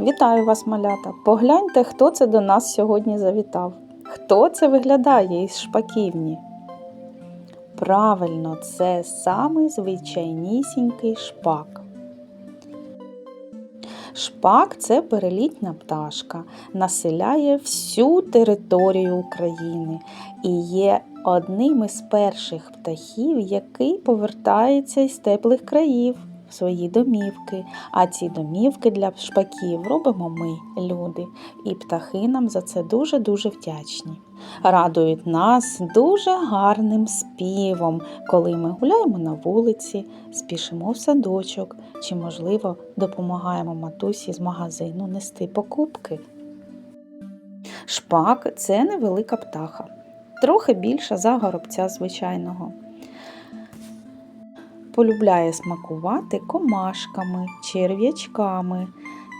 Вітаю вас, малята! Погляньте, хто це до нас сьогодні завітав. Хто це виглядає із шпаківні? Правильно, це самий звичайнісінький шпак. Шпак це перелітня пташка, населяє всю територію України і є одним із перших птахів, який повертається із теплих країв свої домівки. А ці домівки для шпаків робимо ми, люди, і птахи нам за це дуже-дуже вдячні. Радують нас дуже гарним співом, коли ми гуляємо на вулиці, спішимо в садочок чи, можливо, допомагаємо матусі з магазину нести покупки. Шпак це невелика птаха, трохи більша за горобця звичайного. Полюбляє смакувати комашками, черв'ячками,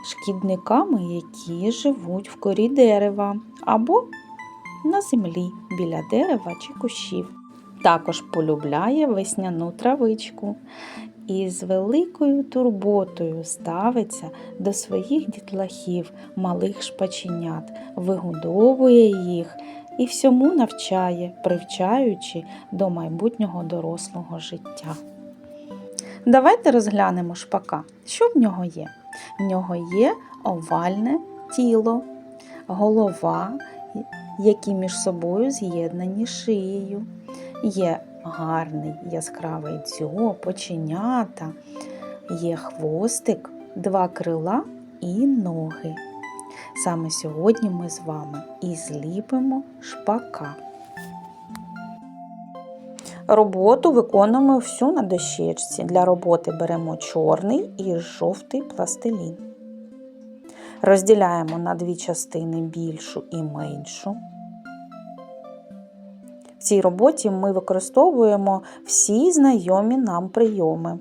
шкідниками, які живуть в корі дерева або на землі біля дерева чи кущів. Також полюбляє весняну травичку і з великою турботою ставиться до своїх дітлахів, малих шпаченят, вигодовує їх і всьому навчає, привчаючи до майбутнього дорослого життя. Давайте розглянемо шпака. Що в нього є? В нього є овальне тіло, голова, які між собою з'єднані шиєю. Є гарний яскравий дзьоб, оченята, є хвостик, два крила і ноги. Саме сьогодні ми з вами і зліпимо шпака. Роботу виконуємо всю на дощечці. Для роботи беремо чорний і жовтий пластилін. Розділяємо на дві частини більшу і меншу. В цій роботі ми використовуємо всі знайомі нам прийоми.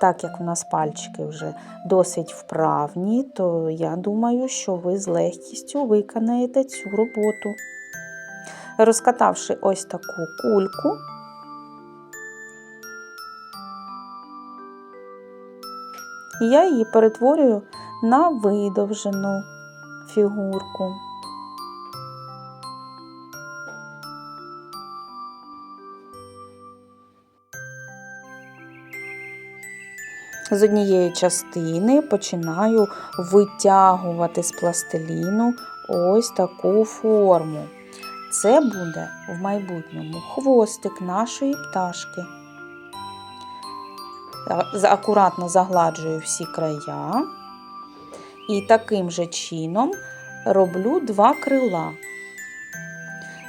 Так як у нас пальчики вже досить вправні, то я думаю, що ви з легкістю виконаєте цю роботу. Розкатавши ось таку кульку, я її перетворюю на видовжену фігурку. З однієї частини починаю витягувати з пластиліну ось таку форму. Це буде в майбутньому хвостик нашої пташки. Акуратно загладжую всі края. І таким же чином роблю два крила.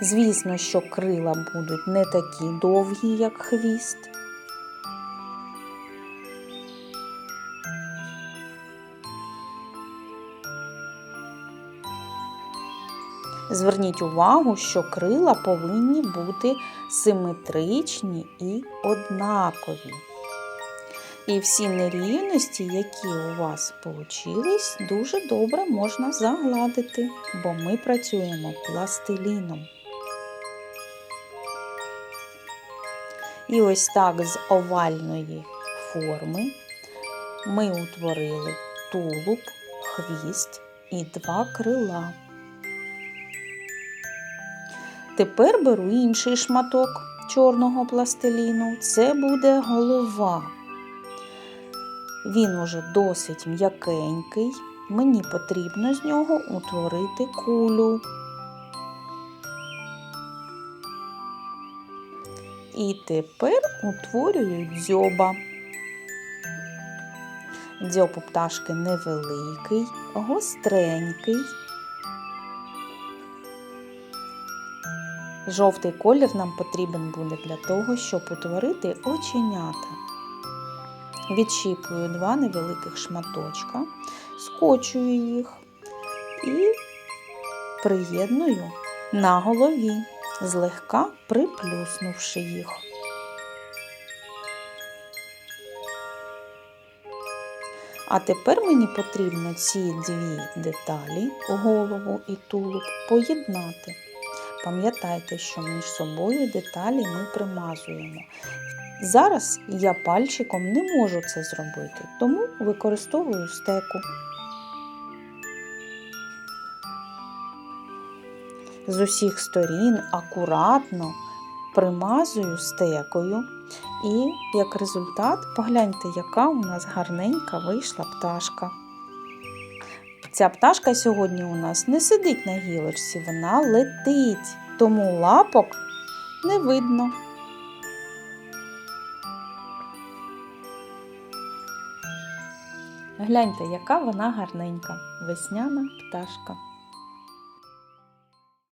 Звісно, що крила будуть не такі довгі, як хвіст. Зверніть увагу, що крила повинні бути симетричні і однакові. І всі нерівності, які у вас вийшли, дуже добре можна загладити, бо ми працюємо пластиліном. І ось так з овальної форми ми утворили тулуб, хвіст і два крила. Тепер беру інший шматок чорного пластиліну. Це буде голова. Він уже досить м'якенький. Мені потрібно з нього утворити кулю. І тепер утворюю дзьоба. Дзьоб у пташки невеликий, гостренький. Жовтий колір нам потрібен буде для того, щоб утворити оченята. Відщіпую два невеликих шматочка, скочую їх і приєдную на голові, злегка приплюснувши їх. А тепер мені потрібно ці дві деталі, голову і тулуб, поєднати. Пам'ятайте, що між собою деталі ми примазуємо. Зараз я пальчиком не можу це зробити, тому використовую стеку. З усіх сторін акуратно примазую стекою. І як результат, погляньте, яка у нас гарненька вийшла пташка. Ця пташка сьогодні у нас не сидить на гілочці, вона летить, тому лапок не видно. Гляньте, яка вона гарненька, весняна пташка.